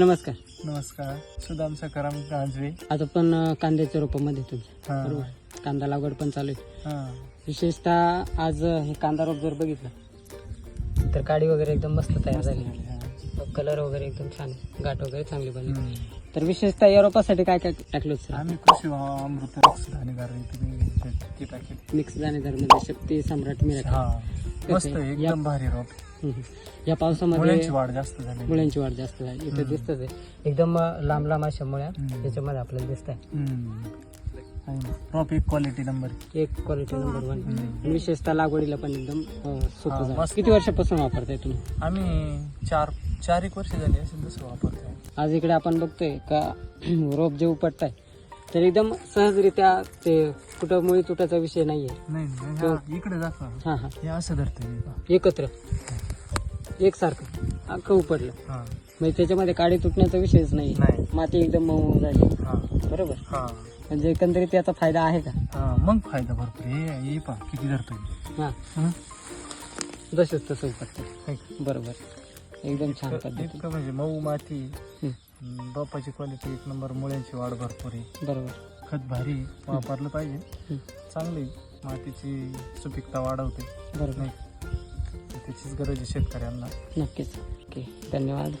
नमस्कार. नमस्कार. सुदाम सकाराम गांजवे आता पण अं, कांद्याच्या रोपामध्ये तुमचं. हा. बरोबर. कांदा लागवड पण चालू आहे. हा. विशेषतः आज अं, हे कांदा रोप जर बघितलं तर काडी वगैरे एकदम मस्त तयार झाली. कलर वगैरे एकदम छान आहे. गाठ वगैरे चांगली बनली. हम्म. तर विशेषतः या रोपासाठी काय काय टाकलं सर? आम्ही कृषी अमृत रक्ष धानेगार तुम्ही ती टाकेल. मिक्स दाणेदारमध्ये शक्ती सम्राट मिळत हा. मस्त आहे, एकदम भारी रोप या पावसामध्ये मुळ्यांची वाढ जास्त झाली मुळ्यांची वाढ जास्त झाली. इथे दिसतच आहे. एकदम लांब लांब अशा मुळ्या. त्याच्यामध्ये आपल्याला दिसत आहे एक क्वालिटी नंबर एक क्वालिटी नंबर वन. विशेषतः लागवडीला पण एकदम अं, हा, सोपं झालं. मस्त. किती वर्षापासून वापरताय तुम्ही? आम्ही चार चार एक वर्ष झाली असेल तसं वापरतोय. आज इकडे आपण बघतोय का रोप जे उपटताय तर एकदम सहजरित्या ते कुठं मुळी तुटाचा विषय नाहीये. नाही नाही, हा, इकडे दाखवा. हा हा. हे असं एकत्र. एकसारखं. अख्खं उपटलं हा. म्हणजे त्याच्यामध्ये काडी तुटण्याचा विषयच नाही नाही. माती एकदम मऊ झाली. हा. बरोबर? हा. म्हणजे एकंदरीत त्याचा फायदा आहे का? मग फायदा भरपूर. हे पहा किती धरतोय. हा. हं? जसंच तसं उपटतं का? बरोबर. एकदम छान पद्धती म्हणजे मऊ माती. रोपाची क्वालिटी एक नंबर मुळ्यांची वाढ भरपूर आहे. बरोबर. खत भारी आहे, वापरलं पाहिजे. चांगली मातीची सुपीकता वाढवते. बरोबर. नाही त्याचीच गरज आहे शेतकऱ्यांना. नक्कीच. ओके धन्यवाद.